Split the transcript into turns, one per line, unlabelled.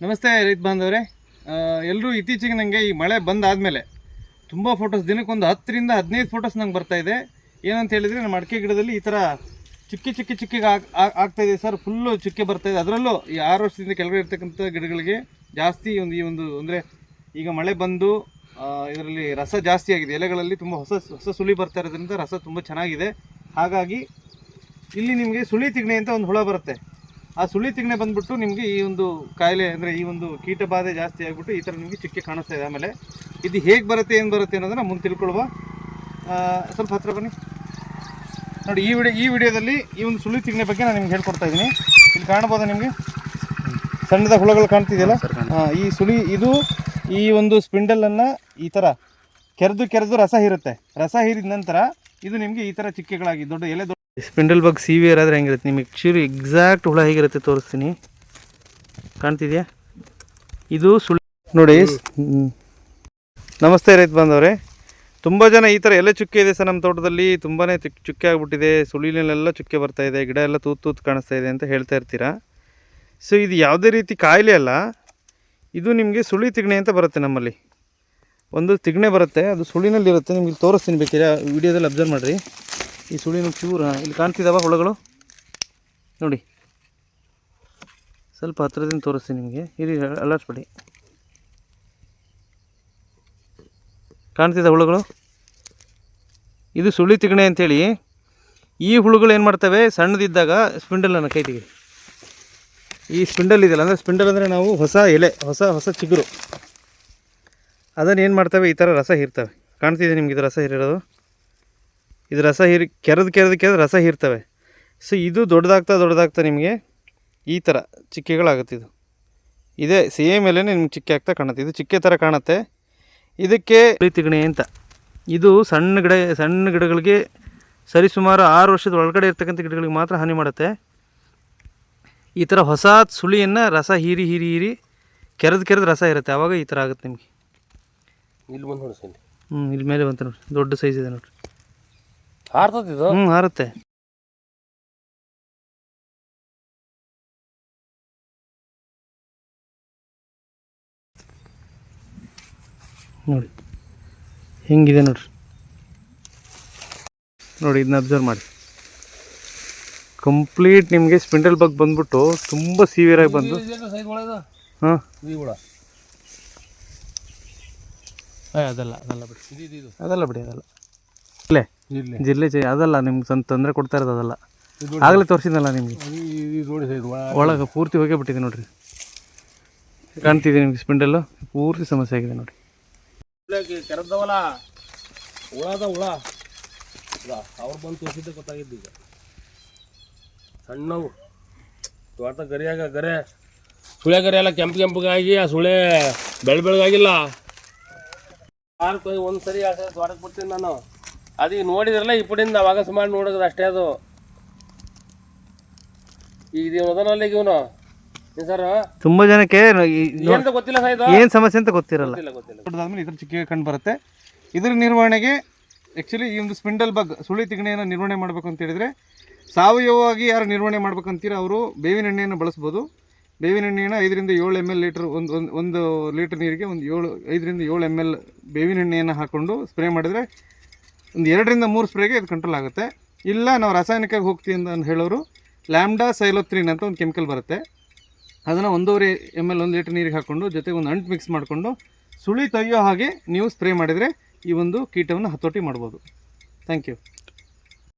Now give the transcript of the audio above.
ನಮಸ್ತೆ ರೈತ ಬಾಂಧವ್ರೆ. ಎಲ್ಲರೂ ಇತ್ತೀಚೆಗೆ ನನಗೆ ಈ ಮಳೆ ಬಂದಾದಮೇಲೆ ತುಂಬ ಫೋಟೋಸ್ ದಿನಕ್ಕೊಂದು ಹತ್ತರಿಂದ ಹದಿನೈದು ಫೋಟೋಸ್ ನಂಗೆ ಬರ್ತಾ ಇದೆ. ಏನಂತ ಹೇಳಿದರೆ ನಮ್ಮ ಅಡಿಕೆ ಗಿಡದಲ್ಲಿ ಈ ಥರ ಚಿಕ್ಕಿ ಚಿಕ್ಕಿ ಚಿಕ್ಕಿಗೆ ಆಗ್- ಆಗ್- ಆಗ್ತಾ ಇದೆ ಸರ್. ಫುಲ್ಲು ಚಿಕ್ಕಿ ಬರ್ತಾಯಿದೆ ಅದರಲ್ಲೂ ಈ ಆರು ವರ್ಷದಿಂದ ಕೆಳಗಡೆ ಇರ್ತಕ್ಕಂಥ ಗಿಡಗಳಿಗೆ ಜಾಸ್ತಿ ಒಂದು ಈ ಒಂದು ಅಂದರೆ ಈಗ ಮಳೆ ಬಂದು ಇದರಲ್ಲಿ ರಸ ಜಾಸ್ತಿ ಆಗಿದೆ. ಎಲೆಗಳಲ್ಲಿ ತುಂಬ ಹೊಸ ಹೊಸ ಸುಳಿ ಬರ್ತಾ ಇರೋದ್ರಿಂದ ರಸ ತುಂಬ ಚೆನ್ನಾಗಿದೆ. ಹಾಗಾಗಿ ಇಲ್ಲಿ ನಿಮಗೆ ಸುಳಿ ತಿಗಣೆ ಅಂತ ಒಂದು ಹುಳ ಬರುತ್ತೆ. ಆ ಸುಳಿ ತಿಂಗಣೆ ಬಂದ್ಬಿಟ್ಟು ನಿಮಗೆ ಈ ಒಂದು ಕಾಯಿಲೆ ಅಂದರೆ ಈ ಒಂದು ಕೀಟ ಬಾಧೆ ಜಾಸ್ತಿ ಆಗಿಬಿಟ್ಟು ಈ ಥರ ನಿಮಗೆ ಚಿಕ್ಕೆ ಕಾಣಿಸ್ತಾ ಇದೆ. ಆಮೇಲೆ ಇದು ಹೇಗೆ ಬರುತ್ತೆ ಏನು ಬರುತ್ತೆ ಅನ್ನೋದನ್ನ ಮುಂದೆ ತಿಳ್ಕೊಳ್ಳುವ. ಸ್ವಲ್ಪ ಹತ್ರ ಬನ್ನಿ. ನೋಡಿ ಈ ವಿಡಿಯೋ ಈ ವಿಡಿಯೋದಲ್ಲಿ ಈ ಒಂದು ಸುಳಿ ತಿಂಗಣೆ ಬಗ್ಗೆ ನಾನು ನಿಮ್ಗೆ ಹೇಳ್ಕೊಡ್ತಾ ಇದ್ದೀನಿ. ಇಲ್ಲಿ ಕಾಣ್ಬೋದಾ ನಿಮಗೆ? ಸಣ್ಣದ ಹುಳಗಳು ಕಾಣ್ತಿದೆಯಲ್ಲ? ಈ ಸುಳಿ ಇದು ಈ ಒಂದು ಸ್ಪಿಂಡಲನ್ನು ಈ ಥರ ಕೆರೆದು ಕೆರೆದು ರಸ ಹೀರುತ್ತೆ. ರಸ ಹೀರಿದ ನಂತರ ಇದು ನಿಮಗೆ ಈ ಥರ ಚಿಕ್ಕೆಗಳಾಗಿ ದೊಡ್ಡ ಎಲೆ ದೊಡ್ಡ ಸ್ಪಿಂಡಲ್ ಬಗ್ ಸಿವಿಯರ್ ಆದರೆ ಹೆಂಗಿರುತ್ತೆ? ನಿಮಗೆ ಚೂರು ಎಕ್ಸಾಕ್ಟ್ ಹುಳ ಹೇಗಿರುತ್ತೆ ತೋರಿಸ್ತೀನಿ. ಕಾಣ್ತಿದ್ಯಾ? ಇದು ಸುಳಿ ನೋಡಿ. ನಮಸ್ತೆ ರೈತ ಬಾಂಧವ್ರೆ. ತುಂಬ ಜನ ಈ ಥರ ಎಲ್ಲ ಚುಕ್ಕೆ ಇದೆ ಸರ್ ನಮ್ಮ ತೋಟದಲ್ಲಿ. ತುಂಬಾ ಚುಕ್ಕೆ ಆಗಿಬಿಟ್ಟಿದೆ. ಸುಳಿನಲ್ಲೆಲ್ಲ ಚುಕ್ಕೆ ಬರ್ತಾ ಇದೆ. ಗಿಡ ಎಲ್ಲ ತೂತು ತೂತು ಕಾಣಿಸ್ತಾ ಇದೆ ಅಂತ ಹೇಳ್ತಾ ಇರ್ತೀರಾ? ಸೊ ಇದು ಯಾವುದೇ ರೀತಿ ಕಾಯಿಲೆ ಅಲ್ಲ. ಇದು ನಿಮಗೆ ಸುಳಿ ತಿಗ್ಣೆ ಅಂತ ಬರುತ್ತೆ ನಮ್ಮಲ್ಲಿ. ಒಂದು ತಿಗ್ಣೆ ಬರುತ್ತೆ. ಅದು ಸುಳಿನಲ್ಲಿರುತ್ತೆ. ನಿಮಗೆ ತೋರಿಸ್ತೀನಿ ಬೇಕಿದ್ರೆ. ವಿಡಿಯೋದಲ್ಲಿ ಅಬ್ಸರ್ವ್ ಮಾಡಿರಿ. ಈ ಸುಳಿನ ಚೂರ ಇಲ್ಲಿ ಕಾಣ್ತಿದ್ದಾವ ಹುಳಗಳು? ನೋಡಿ. ಸ್ವಲ್ಪ ಹತ್ರದಿಂದ ತೋರಿಸ್ತೀನಿ ನಿಮಗೆ. ಇರಿ ಅಲ್ಲಾಡ್ಸ್ಬೇಡಿ. ಕಾಣ್ತಿದ್ದ ಹುಳುಗಳು? ಇದು ಸುಳಿ ತಿಗಣೆ ಅಂಥೇಳಿ ಈ ಹುಳುಗಳು ಏನು ಮಾಡ್ತವೆ? ಸಣ್ಣದಿದ್ದಾಗ ಸ್ಪಿಂಡಲನ್ನು ಕೈ ತೆಗೀರಿ ಈ ಸ್ಪಿಂಡಲ್ ಇದೆಯಲ್ಲ, ಅಂದರೆ ಸ್ಪಿಂಡಲ್ ಅಂದರೆ ನಾವು ಹೊಸ ಎಲೆ, ಹೊಸ ಹೊಸ ಚಿಗುರು. ಅದನ್ನು ಏನು ಮಾಡ್ತವೆ? ಈ ಥರ ರಸ ಹೀರ್ತವೆ. ಕಾಣ್ತಿದೆ ನಿಮ್ಗೆ ಇದು ರಸ ಹೀರಿರೋದು? ಇದು ರಸ ಹೀರಿ ಕೆರೆದು ಕೆರೆದು ಕೆರೆದು ರಸ ಹೀರ್ತವೆ. ಸೊ ಇದು ದೊಡ್ಡದಾಗ್ತಾ ದೊಡ್ಡದಾಗ್ತಾ ನಿಮಗೆ ಈ ಥರ ಚಿಕ್ಕೆಗಳಾಗುತ್ತೆ ಇದು. ಇದೇ ಸೇಮ್ ಎಲೆ ನಿಮ್ಗೆ ಚಿಕ್ಕೆ ಆಗ್ತಾ ಕಾಣುತ್ತೆ. ಇದು ಚಿಕ್ಕೆ ಥರ ಕಾಣುತ್ತೆ. ಇದಕ್ಕೆ ತಿಗಣೆ ಅಂತ. ಇದು ಸಣ್ಣ ಗಿಡ ಸಣ್ಣ ಗಿಡಗಳಿಗೆ ಸರಿಸುಮಾರು ಆರು ವರ್ಷದ ಒಳಗಡೆ ಇರ್ತಕ್ಕಂಥ ಗಿಡಗಳಿಗೆ ಮಾತ್ರ ಹಾನಿ ಮಾಡುತ್ತೆ. ಈ ಥರ ಹೊಸ ಸುಳಿಯನ್ನು ರಸ ಹೀರಿ ಹೀರಿ ಹೀರಿ ಕೆರೆದು ಕೆರೆದು ರಸ ಇರುತ್ತೆ. ಆವಾಗ ಈ ಥರ ಆಗುತ್ತೆ ನಿಮಗೆ.
ಇಲ್ಲಿ ಬಂದು
ಹ್ಞೂ ಇಲ್ಲಿ ಮೇಲೆ ಬಂತು ನೋಡಿರಿ ದೊಡ್ಡ ಸೈಜ್ ಇದೆ ನೋಡ್ರಿ.
ಹಾರ್ತದ ಇದು?
ಹ್ಞೂ ಹಾರುತ್ತೆ ನೋಡಿ. ಹೆಂಗಿದೆ ನೋಡ್ರಿ? ನೋಡಿ ಇದನ್ನ ಅಬ್ಸರ್ವ್ ಮಾಡಿ. ಕಂಪ್ಲೀಟ್ ನಿಮಗೆ ಸ್ಪಿಂಡಲ್ ಬಗ್ ಬಂದ್ಬಿಟ್ಟು ತುಂಬ ಸಿವಿಯರ್ ಆಗಿ ಬಂದು. ಹಾಂ. ಅದಲ್ಲ ಅದಲ್ಲ ಬಿಡಿ. ಅದಲ್ಲ ಬಿಡಿ ಅದಲ್ಲ. ಇಲ್ಲೇ ಜಿಲ್ಲೆ ಚೈ ಅದಲ್ಲ ನಿಮ್ಗೆ ಸ್ವಂತ ತೊಂದರೆ ಕೊಡ್ತಾ ಇರೋದು ಅದಲ್ಲ. ಆಗಲೇ ತೋರಿಸಿದ್ನಲ್ಲ ನಿಮಗೆ? ಒಳಗೆ. ಪೂರ್ತಿ ಹೋಗೇ ಬಿಟ್ಟಿದೆ ನೋಡಿರಿ. ಕಾಣ್ತಿದೆ ನಿಮ್ಗೆ ಸ್ಪಿಂಡಲ್ಲು? ಪೂರ್ತಿ ಸಮಸ್ಯೆ ಆಗಿದೆ ನೋಡಿ
ಕೆರದವಲ್ಲ ಹುಳದ ಹುಳ. ಅವ್ರು ಬಂದು ತೋರಿಸಿದ್ದೆ ಗೊತ್ತಾಗಿದ್ದು ಈಗ. ಸಣ್ಣವು. ತೋಟ ಗರಿಯಾಗ ಗರೆ. ಸುಳೆ ಗರಿ ಎಲ್ಲ ಕೆಂಪು ಕೆಂಪಗಾಗಿ ಆ ಸುಳೆ ಬೆಳ ಬೆಳಗಾಗಿಲ್ಲ ಆರು ಒಂದು ಸರಿ ತೋಟಕ್ಕೆ ಬಿಡ್ತೀನಿ ನಾನು. ಅದೀಗ ನೋಡಿದ್ರಲ್ಲ ಇಪ್ಪಡಿಂದ ಅವಾಗ ಸುಮಾರು ನೋಡಿದ್ರೆ ಅಷ್ಟೇ ಅದು. ಈಗ ಇದು ಅದನ್ನಲ್ಲ ಈಗ ಇವನು. ಸರ್
ತುಂಬ ಜನಕ್ಕೆ
ಏನಂತ ಗೊತ್ತಿಲ್ಲ ಸರ್ ಇದು?
ಏನು ಸಮಸ್ಯೆ ಅಂತ ಗೊತ್ತಿರಲ್ಲ.
ಗೊತ್ತಿಲ್ಲ ಗೊತ್ತಿಲ್ಲ.
ದೊಡ್ಡದಾದ್ಮೇಲೆ ಇದ್ರ ಚಿಕ್ಕ ಕಂಡು ಬರುತ್ತೆ. ಇದ್ರ ನಿರ್ವಹಣೆಗೆ ಆ್ಯಕ್ಚುಲಿ ಈ ಒಂದು ಸ್ಪಿಂಡಲ್ ಬಗ್ ಸುಳಿ ತಿಗಣೆಯನ್ನು ನಿರ್ವಹಣೆ ಮಾಡಬೇಕು ಅಂತ ಹೇಳಿದ್ರೆ ಸಾವಯವವಾಗಿ ಯಾರು ನಿರ್ವಹಣೆ ಮಾಡ್ಬೇಕಂತೀರ ಅವರು ಬೇವಿನ ಎಣ್ಣೆಯನ್ನು ಬಳಸ್ಬೋದು. ಬೇವಿನ ಎಣ್ಣೆಯನ್ನು ಐದರಿಂದ ಏಳು ಎಂ ಎಲ್ ಲೀಟ್ರ್ ಒಂದು ಒಂದು ಒಂದು ಲೀಟ್ರ್ ನೀರಿಗೆ ಒಂದು ಏಳು ಐದರಿಂದ ಏಳು ಎಂ ಎಲ್ ಬೇವಿನ ಎಣ್ಣೆಯನ್ನು ಹಾಕ್ಕೊಂಡು ಸ್ಪ್ರೇ ಮಾಡಿದರೆ ಒಂದು ಎರಡರಿಂದ ಮೂರು ಸ್ಪ್ರೇಗೆ ಇದು ಕಂಟ್ರೋಲ್ ಆಗುತ್ತೆ. ಇಲ್ಲ, ನಾವು ರಾಸಾಯನಿಕವಾಗಿ ಹೋಗ್ತೀವಿ ಅಂತ ಹೇಳೋರು ಲ್ಯಾಮ್ಡಾ ಸೈಲೋತ್ರಿನ್ ಅಂತ ಒಂದು ಕೆಮಿಕಲ್ ಬರುತ್ತೆ. ಅದನ್ನು ಒಂದೂವರೆ ಎಂ ಎಲ್ ಒಂದು ಲೀಟ್ರ್ ನೀರಿಗೆ ಹಾಕ್ಕೊಂಡು, ಜೊತೆಗೆ ಒಂದು ಅಂಟು ಮಿಕ್ಸ್ ಮಾಡಿಕೊಂಡು, ಸುಳಿ ತೆಗೆಯೋ ಹಾಗೆ ನೀವು ಸ್ಪ್ರೇ ಮಾಡಿದರೆ ಈ ಒಂದು ಕೀಟವನ್ನು ಹತೋಟಿ ಮಾಡ್ಬೋದು. Thank you